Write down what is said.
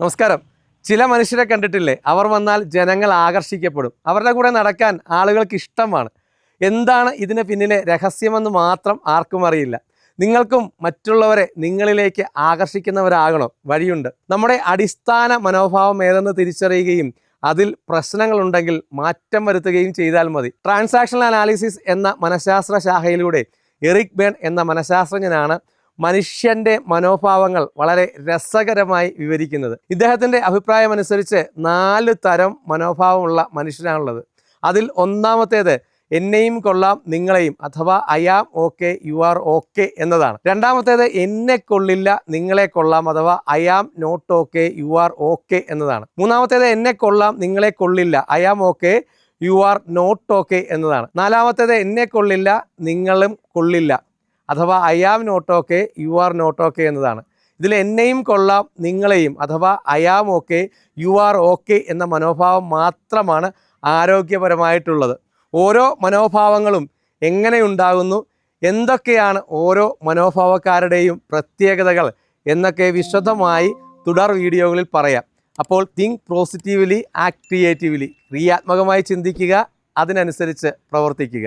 നമസ്കാരം. ചില മനുഷ്യരെ കണ്ടിട്ടില്ലേ? അവർ വന്നാൽ ജനങ്ങൾ ആകർഷിക്കപ്പെടും. അവരുടെ കൂടെ നടക്കാൻ ആളുകൾക്ക് ഇഷ്ടമാണ്. എന്താണ് ഇതിന് പിന്നിലെ രഹസ്യമെന്ന് മാത്രം ആർക്കും അറിയില്ല. നിങ്ങൾക്കും മറ്റുള്ളവരെ നിങ്ങളിലേക്ക് ആകർഷിക്കുന്നവരാകണം വഴിയുണ്ട്. നമ്മുടെ അടിസ്ഥാന മനോഭാവം ഏതെന്ന് തിരിച്ചറിയുകയും അതിൽ പ്രശ്നങ്ങളുണ്ടെങ്കിൽ മാറ്റം വരുത്തുകയും ചെയ്താൽ മതി. ട്രാൻസാക്ഷണൽ അനാലിസിസ് എന്ന മനഃശാസ്ത്ര ശാഖയിലൂടെ എറിക് ബേൺ എന്ന മനഃശാസ്ത്രജ്ഞനാണ് മനുഷ്യന്റെ മനോഭാവങ്ങൾ വളരെ രസകരമായി വിവരിക്കുന്നത്. ഇദ്ദേഹത്തിന്റെ അഭിപ്രായമനുസരിച്ച് നാല് തരം മനോഭാവമുള്ള മനുഷ്യനാണുള്ളത്. അതിൽ ഒന്നാമത്തേത് എന്നെയും കൊള്ളാം നിങ്ങളെയും അഥവാ I am okay you are okay എന്നതാണ്. രണ്ടാമത്തേത് എന്നെ കൊള്ളില്ല നിങ്ങളെ കൊള്ളാം അഥവാ I am not okay you are okay എന്നതാണ്. മൂന്നാമത്തേത് എന്നെ കൊള്ളാം നിങ്ങളെ കൊള്ളില്ല I am okay you are not okay എന്നതാണ്. നാലാമത്തേത് എന്നെ കൊള്ളില്ല നിങ്ങളും കൊള്ളില്ല അഥവാ I am not okay you are not okay എന്നതാണ്. ഇതിൽ എന്നെയും കൊള്ളാം നിങ്ങളെയും അഥവാ I am okay you are okay എന്ന മനോഭാവം മാത്രമാണ് ആരോഗ്യപരമായിട്ടുള്ളത്. ഓരോ മനോഭാവങ്ങളും എങ്ങനെയുണ്ടാകുന്നു എന്തൊക്കെയാണ് ഓരോ മനോഭാവക്കാരുടെയും പ്രത്യേകതകൾ എന്നൊക്കെ വിശദമായി തുടർ വീഡിയോകളിൽ പറയാം. അപ്പോൾ തിങ്ക് പോസിറ്റീവ്ലി ആക്ട് ക്രിയേറ്റീവ്ലി ക്രിയാത്മകമായി ചിന്തിക്കുക അതിനനുസരിച്ച് പ്രവർത്തിക്കുക.